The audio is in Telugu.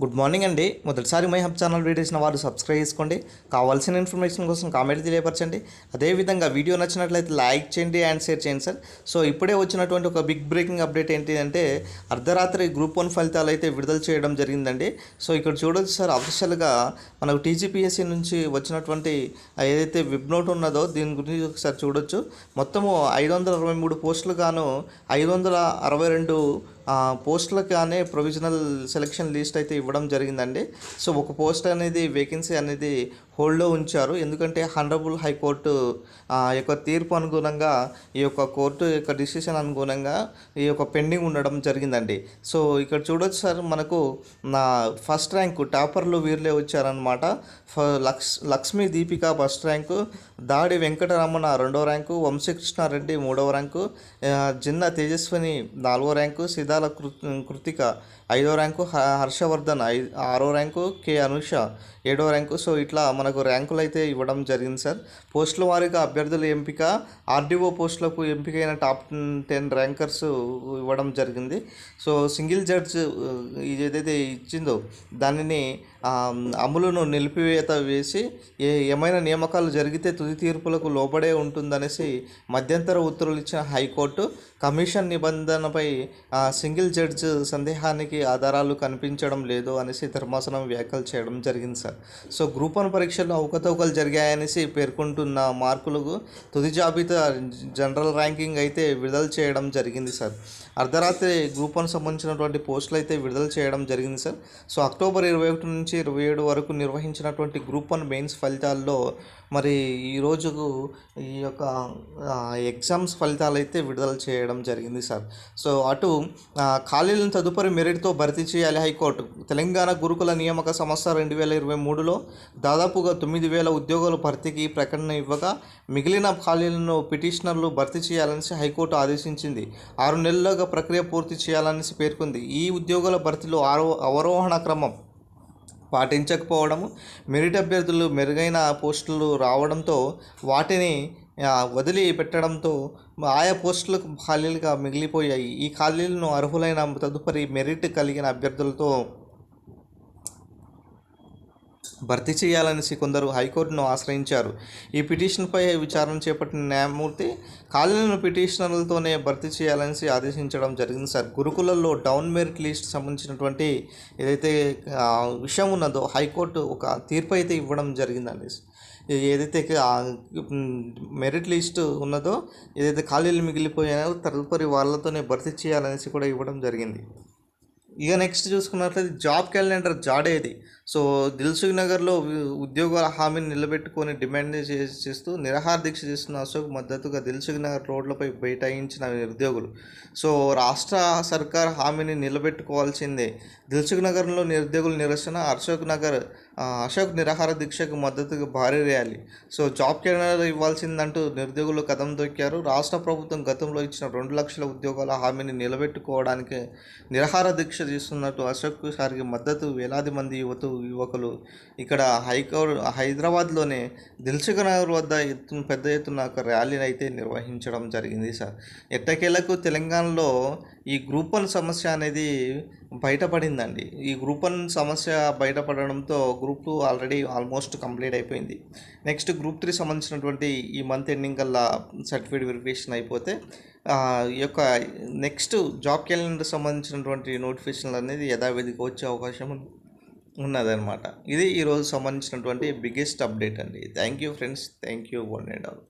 గుడ్ మార్నింగ్ అండి. మొదటిసారి మై హబ్ ఛానల్ వీడియోసిన వారు సబ్స్క్రైబ్ చేసుకోండి. కావాల్సిన ఇన్ఫర్మేషన్ కోసం కామెంట్ తెలియపరచండి. అదేవిధంగా వీడియో నచ్చినట్లయితే లైక్ చేయండి అండ్ షేర్ చేయండి సార్. సో ఇప్పుడే వచ్చినటువంటి ఒక బిగ్ బ్రేకింగ్ అప్డేట్ ఏంటి అంటే అర్ధరాత్రి గ్రూప్ వన్ ఫలితాలు అయితే విడుదల చేయడం జరిగిందండి. సో ఇక్కడ చూడొచ్చు సార్ అఫీషియల్గా మనకు టీజీపీఎస్సీ నుంచి వచ్చినటువంటి ఏదైతే వెబ్ నోట్ ఉన్నదో దీని గురించి ఒకసారి చూడొచ్చు. మొత్తము ఐదు వందల అరవై మూడు పోస్టులు గాను ఐదు వందల అరవై రెండు పోస్టులకు కానీ ప్రొవిజనల్ సెలక్షన్ లిస్ట్ అయితే ఇవ్వడం జరిగిందండి. సో ఒక పోస్ట్ అనేది వేకెన్సీ అనేది హోల్డ్లో ఉంచారు. ఎందుకంటే హండ్రబుల్ హైకోర్టు ఆ యొక్క తీర్పు అనుగుణంగా ఈ యొక్క కోర్టు యొక్క డిసిషన్ అనుగుణంగా ఈ యొక్క పెండింగ్ ఉండడం జరిగిందండి. సో ఇక్కడ చూడొచ్చు సార్ మనకు నా ఫస్ట్ ర్యాంకు టాపర్లు వీరులే వచ్చారనమాట ఫ లక్స్ లక్ష్మీ దీపిక ఫస్ట్ ర్యాంకు దాడి వెంకటరమణ రెండో ర్యాంకు వంశీకృష్ణారెడ్డి మూడవ ర్యాంకు జిన్న తేజస్విని నాలుగో ర్యాంకు సిదాల కృ కృతిక ఐదో ర్యాంకు హ- హర్షవర్ధన్ ఐ ఆరో ర్యాంకు కె అనుష ఏడో ర్యాంకు. సో ఇట్లా మనకు ర్యాంకులు అయితే ఇవ్వడం జరిగింది సార్. పోస్టుల వారీగా అభ్యర్థుల ఎంపిక ఆర్డీఓ పోస్టులకు ఎంపికైన టాప్ టెన్ ర్యాంకర్స్ ఇవ్వడం జరిగింది. సో సింగిల్ జడ్జ్ ఏదైతే ఇచ్చిందో దానిని అమలును నిలిపివేత వేసి ఏ ఏమైనా నియామకాలు జరిగితే తుది తీర్పులకు లోబడే ఉంటుందనేసి మధ్యంతర ఉత్తర్వులు ఇచ్చిన హైకోర్టు కమిషన్ నిబంధనపై సింగిల్ జడ్జ్ సందేహానికి ఆధారాలు కనిపించడం లేదు అనేసి ధర్మాసనం వ్యాఖ్యలు చేయడం జరిగింది సార్. సో గ్రూప్ వన్ పరీక్షల్లో అవకతవకలు జరిగాయనేసి పేర్కొంటున్న మార్కులకు తుది జాబితా జనరల్ ర్యాంకింగ్ అయితే విడుదల చేయడం జరిగింది సార్. అర్ధరాత్రి గ్రూప్ వన్ సంబంధించినటువంటి పోస్టులు అయితే విడుదల చేయడం జరిగింది సార్. సో అక్టోబర్ ఇరవై ఒకటి నుంచి ఇరవై ఏడు వరకు నిర్వహించినటువంటి గ్రూప్ వన్ మెయిన్స్ ఫలితాల్లో మరి ఈ రోజుకు ఈ యొక్క ఎగ్జామ్స్ ఫలితాలు అయితే విడుదల చేయడం జరిగింది సార్. సో అటు ఖాళీలను తదుపరి మెరిట్తో భర్తీ చేయాలి హైకోర్టు. తెలంగాణ గురుకుల నియామక సంస్థ రెండు వేల ఇరవై మూడులో దాదాపు దాదాపుగా తొమ్మిది వేల ఉద్యోగాల భర్తీకి ప్రకటన ఇవ్వగా మిగిలిన ఖాళీలను పిటిషనర్లు భర్తీ చేయాలని హైకోర్టు ఆదేశించింది. ఆరు నెలలుగా ప్రక్రియ పూర్తి చేయాలని పేర్కొంది. ఈ ఉద్యోగాల భర్తీలో ఆరో అవరోహణ క్రమం పాటించకపోవడము మెరిట్ అభ్యర్థులు మెరుగైన పోస్టులు రావడంతో వాటిని వదిలి పెట్టడంతో ఆయా పోస్టులకు ఖాళీలుగా మిగిలిపోయాయి. ఈ ఖాళీలను అర్హులైన తదుపరి మెరిట్ కలిగిన అభ్యర్థులతో భర్తీ చేయాలనేసి కొందరు హైకోర్టును ఆశ్రయించారు. ఈ పిటిషన్పై విచారణ చేపట్టిన న్యాయమూర్తి ఖాళీలను పిటిషనర్లతోనే భర్తీ చేయాలనేసి ఆదేశించడం జరిగింది సార్. గురుకులలో డౌన్ మెరిట్ లిస్ట్ సంబంధించినటువంటి ఏదైతే విషయం ఉన్నదో హైకోర్టు ఒక తీర్పు అయితే ఇవ్వడం జరిగిందండి. ఏదైతే మెరిట్ లిస్ట్ ఉన్నదో ఏదైతే ఖాళీలు మిగిలిపోయాయో తదుపరి వాళ్ళతోనే భర్తీ చేయాలనేసి కూడా ఇవ్వడం జరిగింది. ఇక నెక్స్ట్ చూసుకున్నట్లయితే జాబ్ క్యాలెండర్ జాడేది. సో దిల్సుఖ్ నగర్లో ఉద్యోగాల హామీని నిలబెట్టుకొని డిమాండ్ చేసి చేస్తూ నిరహార దీక్ష చేస్తున్న అశోక్ మద్దతుగా దిల్సుఖ్ నగర్ రోడ్లపై బైఠాయించిన నిరుద్యోగులు. సో రాష్ట్ర సర్కార్ హామీని నిలబెట్టుకోవాల్సిందే. దిల్సుఖ్ నగర్లో నిరుద్యోగుల నిరసన అశోక్ నగర్ అశోక్ నిరాహార దీక్షకు మద్దతుగా భారీ ర్యాలీ. సో జాబ్ క్యాలెండర్ ఇవ్వాల్సిందంటూ నిరుద్యోగులు కథం దొక్కారు. రాష్ట్ర ప్రభుత్వం గతంలో ఇచ్చిన రెండు లక్షల ఉద్యోగాల హామీని నిలబెట్టుకోవడానికి నిరాహార దీక్ష చేస్తున్నట్టు అశోక్ సారికి మద్దతు వేలాది మంది యువత యువకులు ఇక్కడ హైకోర్టు హైదరాబాద్లోనే దిల్సుఖ్ నగర్ వద్ద ఎత్తు పెద్ద ఎత్తున ఒక ర్యాలీని అయితే నిర్వహించడం జరిగింది సార్. ఎట్టకేలకు తెలంగాణలో ఈ గ్రూప్ వన్ సమస్య అనేది బయటపడిందండి. ఈ గ్రూప్ వన్ సమస్య బయటపడడంతో group two already almost complete అయిపోయింది. నెక్స్ట్ గ్రూప్ త్రీ సంబంధించినటువంటి ఈ మంత్ ఎండింగ్ కల్లా సర్టిఫికేట్ వెరిఫికేషన్ అయిపోతే ఈ యొక్క నెక్స్ట్ జాబ్ క్యాలెండర్ సంబంధించినటువంటి నోటిఫికేషన్లు అనేది యథావిధిగా వచ్చే అవకాశం ఉంది. ఉన్నదన్నమాట. ఇది ఈరోజు సంబంధించినటువంటి బిగ్గెస్ట్ అప్డేట్ అండి. Thank you friends thank you one and all